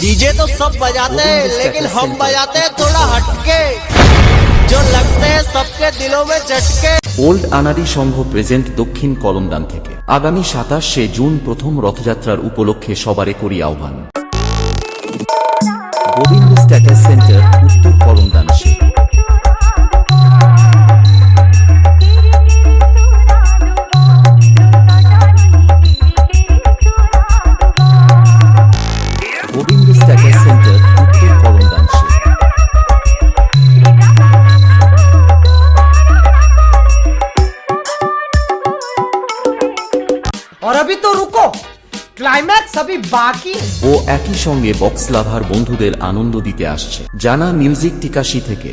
DJ तो सब बजाते हैं लेकिन हम बजाते हैं थोड़ा हटके जो लगते हैं सबके दिलों में झटके ওল্ড আনারি সংঘ প্রেজেন্ট দক্ষিণ কলমদান থেকে আগামী সাতাশে জুন প্রথম রথযাত্রার উপলক্ষে সবারে করি আহ্বান Gobinda status centre Govinda status centre উত্তর কলমদান সে और अभी तो रुको क्लाइमैक्स अभी बाकी है ও একই সঙ্গে বক্স লাভার বন্ধুদের আনন্দ দিতে আসছে জানা মিউজিক টিকাশি থেকে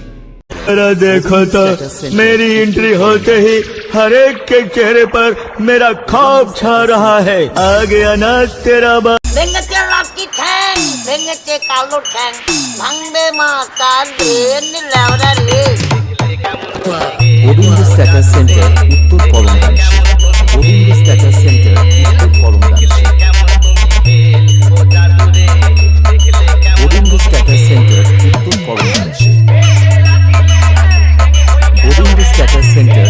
जरा देखो तो मेरी एंट्री होते ही हर एक के चेहरे पर मेरा खौफ छा रहा है आ गया ना तेरा बा ভেঙেছে লাকি ঠ্যাং, ভেঙেছে কালো ঠ্যাং। ভাঙবে মা তার রেন লেওরা রে গোবিন্দ স্ট্যাটাস সেন্টার, উত্তর কলমদান গোবিন্দ স্ট্যাটাস সেন্টার, উত্তর কলমদান গোবিন্দ স্ট্যাটাস সেন্টার, উত্তর কলমদান গোবিন্দ স্ট্যাটাস সেন্টার